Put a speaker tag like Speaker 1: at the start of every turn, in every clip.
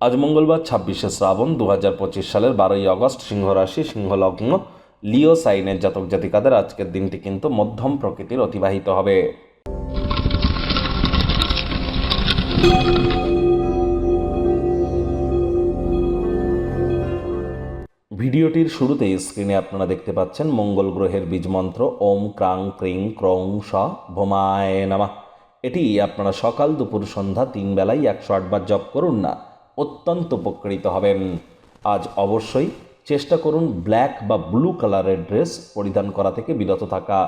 Speaker 1: আজ মঙ্গলবার ছাব্বিশে শ্রাবণ দু হাজার পঁচিশ সালের বারোই আগস্ট সিংহ রাশি সিংহ লিও সাইনের জাতক জাতিকাদের আজকের দিনটি কিন্তু মধ্যম প্রকৃতির অতিবাহিত হবে। ভিডিওটির শুরুতেই স্ক্রিনে আপনারা দেখতে পাচ্ছেন মঙ্গল গ্রহের বীজ মন্ত্র, ওম ক্রাং ক্রিং ক্রং স ভোমায় নামা। এটি আপনারা সকাল দুপুর সন্ধ্যা তিন বেলায় একশো আটবার জপ করুন না অত্যন্ত উপকৃত হবেন। আজ অবশ্যই চেষ্টা করুন ব্ল্যাক বা ব্লু কালারের ড্রেস পরিধান করা থেকে বিরত থাকা।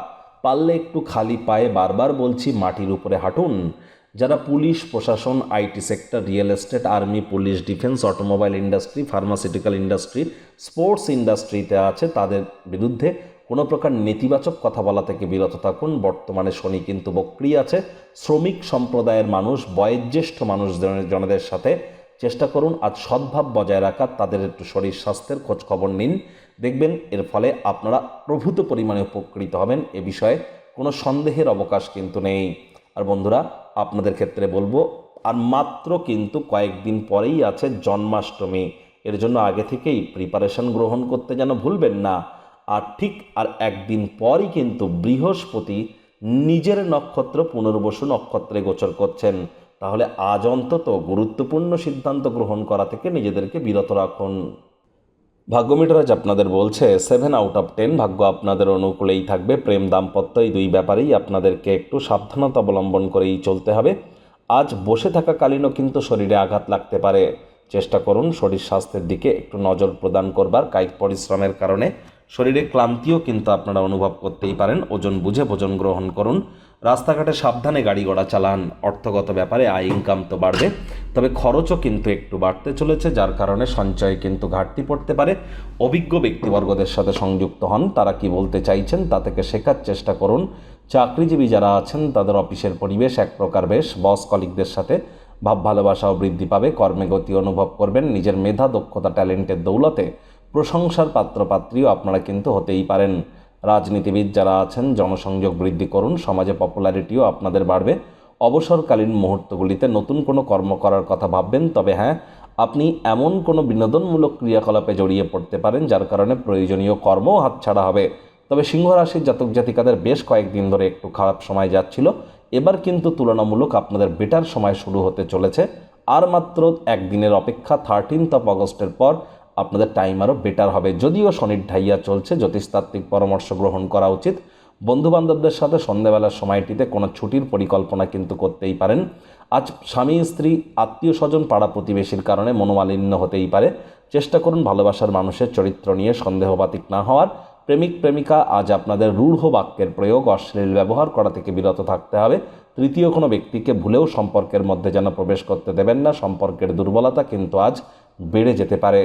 Speaker 1: পারলে একটু খালি পায়ে বারবার বলছি মাটির উপরে হাঁটুন। যারা পুলিশ, প্রশাসন, IT sector, real estate, army, police, defence, automobile industry, pharmaceutical industry, sports ইন্ডাস্ট্রিতে আছে, তাদের বিরুদ্ধে কোনো প্রকার নেতিবাচক কথা বলা থেকে বিরত থাকুন। বর্তমানে শনি কিন্তু বক্রি আছে। শ্রমিক সম্প্রদায়ের মানুষ, বয়োজ্যেষ্ঠ মানুষ জনদের সাথে চেষ্টা করুন আজ সদ্ভাব বজায় রাখার তাদের একটু শরীর স্বাস্থ্যের খোঁজ খবর নিন। দেখবেন এর ফলে আপনারা প্রভূত পরিমাণে উপকৃত হবেন। এ বিষয়ে কোনো সন্দেহের অবকাশ কিন্তু নেই। আর বন্ধুরা, আপনাদের ক্ষেত্রে বলব, আর মাত্র কিন্তু কয়েকদিন পরেই আছে জন্মাষ্টমী। এর জন্য আগে থেকেই প্রিপারেশন গ্রহণ করতে যেন ভুলবেন না। আর ঠিক আর একদিন পরই কিন্তু বৃহস্পতি নিজের নক্ষত্র পুনর্বসু নক্ষত্রে গোচর করছেন। তাহলে আজ অন্তত গুরুত্বপূর্ণ সিদ্ধান্ত গ্রহণ করা থেকে নিজেদেরকে বিরত রাখুন। ভাগ্যমিটার আজ আপনাদের বলছে সেভেন আউট অফ টেন ভাগ্য আপনাদের অনুকূলেই থাকবে। প্রেম দাম্পত্য এই দুই ব্যাপারেই আপনাদেরকে একটু সাবধানতা অবলম্বন করেই চলতে হবে। আজ বসে থাকাকালীনও কিন্তু শরীরে আঘাত লাগতে পারে। চেষ্টা করুন শরীর স্বাস্থ্যের দিকে একটু নজর প্রদান করবার। কায়িক পরিশ্রমের কারণে শরীরে ক্লান্তিও কিন্তু আপনারা অনুভব করতেই পারেন। ওজন বুঝে ভোজন গ্রহণ করুন। রাস্তাঘাটে সাবধানে গাড়ি ঘোড়া চালান। অর্থগত ব্যাপারে আয় ইনকাম তো বাড়বে। তবে খরচও কিন্তু একটু বাড়তে চলেছে, যার কারণে সঞ্চয়ে কিন্তু ঘাটতি পড়তে পারে। অভিজ্ঞ ব্যক্তিবর্গদের সাথে সংযুক্ত হন। তারা কি বলতে চাইছেন তা থেকে শেখার চেষ্টা করুন। চাকরিজীবী যারা আছেন, তাদের অফিসের পরিবেশ এক প্রকার বেশ। বস কলিকদের সাথে ভাব ভালোবাসাও বৃদ্ধি পাবে। কর্মে গতি অনুভব করবেন। নিজের মেধা, দক্ষতা, ট্যালেন্টের দৌলতে প্রশংসার পাত্রপাত্রীও আপনারা কিন্তু হতেই পারেন। রাজনীতিবিদ যারা আছেন, জনসংযোগ বৃদ্ধি করুন, সমাজে পপুলারিটিও আপনাদের বাড়বে। অবসরকালীন মুহূর্তগুলিতে নতুন কোনো কর্ম করার কথা ভাববেন, তবে হ্যাঁ আপনি এমন কোনো বিনোদনমূলক ক্রিয়াকলাপে জড়িয়ে পড়তে পারেন, যার কারণে প্রয়োজনীয় কর্মও হাতছাড়া হবে। তবে সিংহ রাশির জাতক জাতিকাদের বেশ কয়েকদিন ধরে একটু খারাপ সময় যাচ্ছিল। এবার কিন্তু তুলনামূলক আপনাদের বেটার সময় শুরু হতে চলেছে। আর মাত্র একদিনের অপেক্ষা থার্টিনথ অফ অগস্টের পর আপনাদের টাইম আরও বেটার হবে। যদিও শনির ঢাইয়া চলছে, জ্যোতিষতাত্ত্বিক পরামর্শ গ্রহণ করা উচিত। বন্ধুবান্ধবদের সাথে সন্ধ্যেবেলার সময়টিতে কোনো ছুটির পরিকল্পনা কিন্তু করতেই পারেন। আজ স্বামী, স্ত্রী, আত্মীয় স্বজন পাড়া প্রতিবেশীর কারণে মনোমালিন্য হতেই পারে। চেষ্টা করুন ভালোবাসার মানুষের চরিত্র নিয়ে সন্দেহবাতিক না হওয়ার। প্রেমিক, প্রেমিকা, আজ আপনাদের রূঢ় বাক্যের প্রয়োগ, অশ্লীল ব্যবহার করা থেকে বিরত থাকতে হবে। তৃতীয় কোনো ব্যক্তিকে ভুলেও সম্পর্কের মধ্যে যেন প্রবেশ করতে দেবেন না। সম্পর্কের দুর্বলতা কিন্তু আজ বেড়ে যেতে পারে।